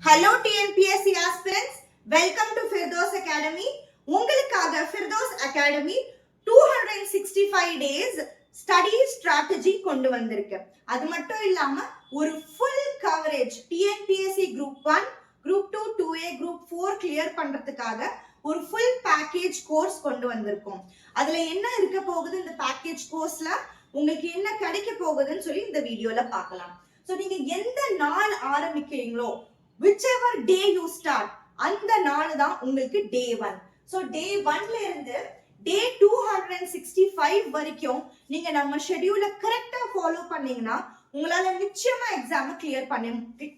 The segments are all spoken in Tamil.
Hello TNPSC aspirants welcome to Firdous academy உங்களுக்காக Firdous academy two hundred sixty five days study strategy கொண்டு வந்திருக்கு. அது மட்டும் இல்லாம ஒரு full coverage TNPSC group one group two two A group four clear பண்றதுக்காக ஒரு ஃபுல் பேக்கேஜ் கோர்ஸ் கொண்டு வந்திருக்கோம். அதுல என்ன இருக்க போகுது? இந்த பேக்கேஜ் கோர்ஸ்ல உங்களுக்கு என்ன கிடைக்க போகுதுன்னு சொல்லி இந்த வீடியோல பார்க்கலாம். ஸோ நீங்க எந்த நாள் ஆரம்பிக்கிறீங்களோ whichever day you start அந்த நாள் தான் உங்களுக்கு டே ஒன் ஸோ டே ஒன்ல இருந்து day two hundred and sixty five வரைக்கும் நீங்க நம்ம ஷெடியூலை கரெக்டா ஃபாலோ பண்ணீங்கன்னா உங்களால நிச்சயமா எக்ஸாமை கிளியர் பண்ண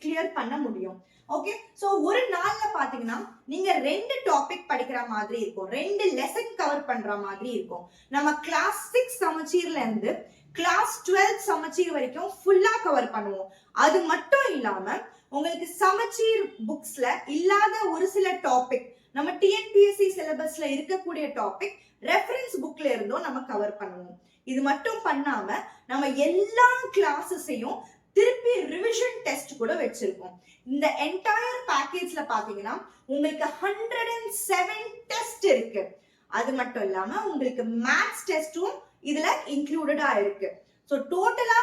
கிளியர் பண்ண முடியும். ஓகே ஸோ ஒரு நாள்ல பாத்தீங்கன்னா நீங்க ரெண்டு டாபிக் படிக்கிற மாதிரி இருக்கும். ரெண்டு லெசன் கவர் பண்ற மாதிரி இருக்கும். நம்ம கிளாஸ் சிக்ஸ் சமச்சீர்ல இருந்து கிளாஸ் டுவெல்த் சமச்சீர் வரைக்கும் ஃபுல்லா கவர் பண்ணுவோம். அது மட்டும் இல்லாம உங்களுக்கு சமச்சீர் புக்ஸ்ல இல்லாத ஒரு சில டாபிக் நம்ம டிஎன்பிஎஸ்சி சிலபஸ்ல இருக்கக்கூடிய டாபிக் ரெஃபரன்ஸ் புக்ல இருந்தும் நம்ம கவர் பண்ணுவோம். இது மட்டும் பண்ணாம நம்ம எல்லா கிளாஸஸையும் திருப்பி ரிவிஷன் டெஸ்ட் கூட வச்சிருக்கோம். இந்த என்டையர் பேக்கேஜ்ல பாத்தீங்கன்னா உங்களுக்கு ஹண்ட்ரட் அண்ட் செவன் டெஸ்ட் இருக்கு. அது மட்டும் இல்லாம உங்களுக்கு மேத்ஸ் டெஸ்டும் இதுல இன்க்ளூடடா இருக்கு. ஸோ டோட்டலா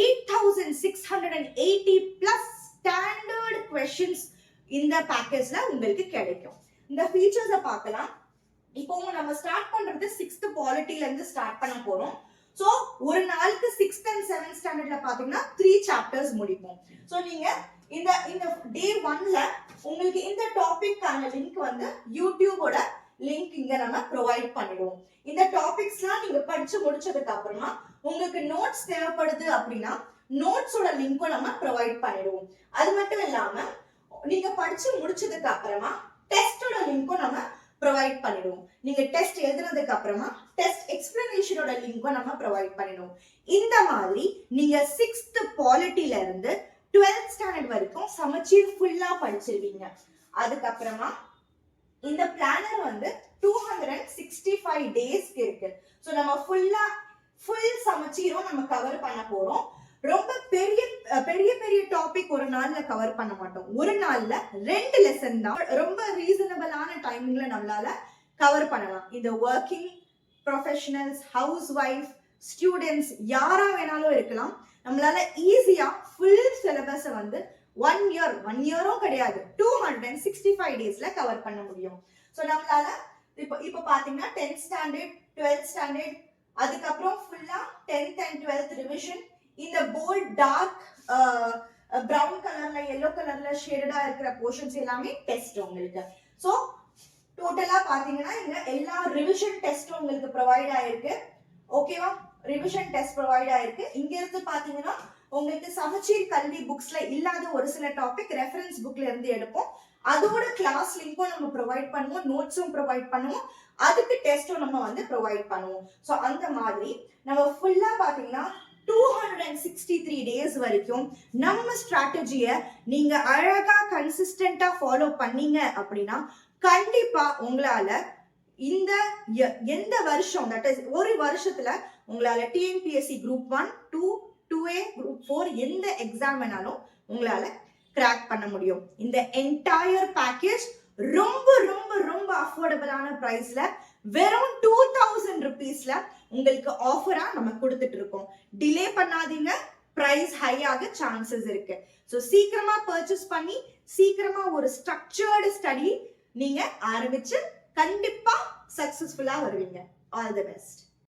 eight thousand six hundred and eighty plus standard questions இந்த பேக்கேஜ்ல உங்களுக்கு கிடைக்கும். இந்த ஃபீச்சர்ஸை பார்க்கலாம். இப்போ நம்ம ஸ்டார்ட் பண்றது சிக்ஸ்த் குவாலிட்டில இருந்து ஸ்டார்ட் பண்ண போறோம். ஸோ ஒரு நாளுக்கு சிக்ஸ்த் அண்ட் செவன்த் ஸ்டாண்டர்ட்ல பாத்தீங்கன்னா த்ரீ சாப்டர்ஸ் முடிப்போம். ஸோ நீங்க இந்த இந்த டே ஒன்ல உங்களுக்கு இந்த டாபிக்கான லிங்க் வந்து யூடியூபோட லிங்க் இங்க நம்ம ப்ரொவைட் பண்ணிடுவோம். இந்த டாபிக்ஸ்லாம் நீங்க படிச்சு முடிச்சதுக்கு அப்புறமா உங்களுக்கு நோட்ஸ் தேவைப்படுது அப்படின்னா நோட்ஸோட லிங்க்கும் நம்ம ப்ரொவைட் பண்ணிடுவோம். அது மட்டும் இல்லாம நீங்க படிச்சு முடிச்சதுக்கு அப்புறமா டெஸ்டோட லிங்க்கும் நம்ம ப்ரொவைட் பண்ணிடுவோம். நீங்க டெஸ்ட் எழுதுனதுக்கு அப்புறமா டெஸ்ட் எக்ஸ்பிளனேஷனோட லிங்க்கும் நம்ம ப்ரொவைட் பண்ணிடுவோம். இந்த மாதிரி நீங்க சிக்ஸ்த் பாலிட்டில இருந்து டுவெல்த் ஸ்டாண்டர்ட் வரைக்கும் சமச்சீர் ஃபுல்லா படிச்சிருவீங்க. அதுக்கப்புறமா இந்த பிளானர் வந்து two hundred and sixty five டேஸ்க்கு இருக்கு. ஸோ நம்ம ஃபுல்லா ஃபுல் சமச்சீரும் நம்ம கவர் பண்ண போறோம். டாபிக் ஒரு நாள்ல கவர் பண்ண மாட்டோம். ஒரு நாள்ல ரெண்டு லெசன் தான். ரொம்ப ரீசனபிளான டைமிங்ல நம்மளால கவர் பண்ணலாம். இந்த working professionals house wife students யாரா வேணாலும் இருக்கலாம். நம்மளால ஈஸியா ஃபுல் சிலபஸை வந்து ஒன் இயர் ஒன் இயரும் கிடையாது. Two hundred and sixty five டேஸ்ல கவர் பண்ண முடியும். ஸோ நம்மளால இப்போ இப்போ பாத்தீங்கன்னா டென்த் ஸ்டாண்டர்ட் டுவெல்த் ஸ்டாண்டர்ட் அதுக்கப்புறம் ஃபுல்லா டென்த் அண்ட் டுவெல்த் ரிவிஷன் இந்த போல்ட் டார்க் ப்ரௌன் கலர்ல எல்லோ கலர்ல ஷேடடா இருக்கிற போர்ஷன்ஸ் எல்லாமே டெஸ்ட் உங்களுக்கு. ஸோ டோட்டலா பாத்தீங்கன்னா இங்க எல்லா ரிவிஷன் டெஸ்ட்டும் உங்களுக்கு ப்ரொவைட் ஆயிருக்கு. ஓகேவா ரிவிஷன் டெஸ்ட் ப்ரொவைட் ஆயிருக்கு. இங்க இருந்து பாத்தீங்கன்னா உங்களுக்கு சமச்சீர் கல்வி புக்ஸ்ல இல்லாத ஒரு சில டாபிக் ரெஃபரன்ஸ் புக்ல இருந்து எடுப்போம். அதோட கிளாஸ் லிங்க்கும் நம்ம ப்ரொவைட் பண்ணுவோம் நோட்ஸும் ப்ரொவைட் பண்ணுவோம். அதுக்கு டெஸ்ட்டும் நம்ம வந்து ப்ரொவைட் பண்ணுவோம். ஸோ அந்த மாதிரி நம்ம ஃபுல்லா பாத்தீங்கன்னா two hundred and sixty three days வரைக்கும் நம்ம ஸ்ட்ராட்டஜியை நீங்க அழகா கன்சிஸ்டண்டா ஃபாலோ பண்ணீங்க அப்படின்னா கண்டிப்பா உங்களால இந்த எ- எந்த வருஷம் தட் இஸ் ஒரு வருஷத்துல உங்களால TNPSC group one two two A group four எந்த எக்ஸாம் வேணாலும் உங்களால கிராக் பண்ண முடியும். இந்த என்டையர் பேக்கேஜ் ரொம்ப ரொம்ப ரொம்ப அஃபோர்டபுளான ப்ரைஸ்ல வெறும் டூ தௌசண்ட் ருபீஸ்ல உங்களுக்கு ஆஃபரா நம்ம கொடுத்துட்டு இருக்கோம். டிலே பண்ணாதீங்க. ப்ரைஸ் ஹை ஆக சான்சஸ் இருக்கு. ஸோ சீக்கிரமா பர்ச்சேஸ் பண்ணி சீக்கிரமா ஒரு ஸ்ட்ரக்சர்டு ஸ்டடி நீங்க ஆரம்பிச்சு கண்டிப்பா சக்சஸ்ஃபுல்லா வருவீங்க. All the best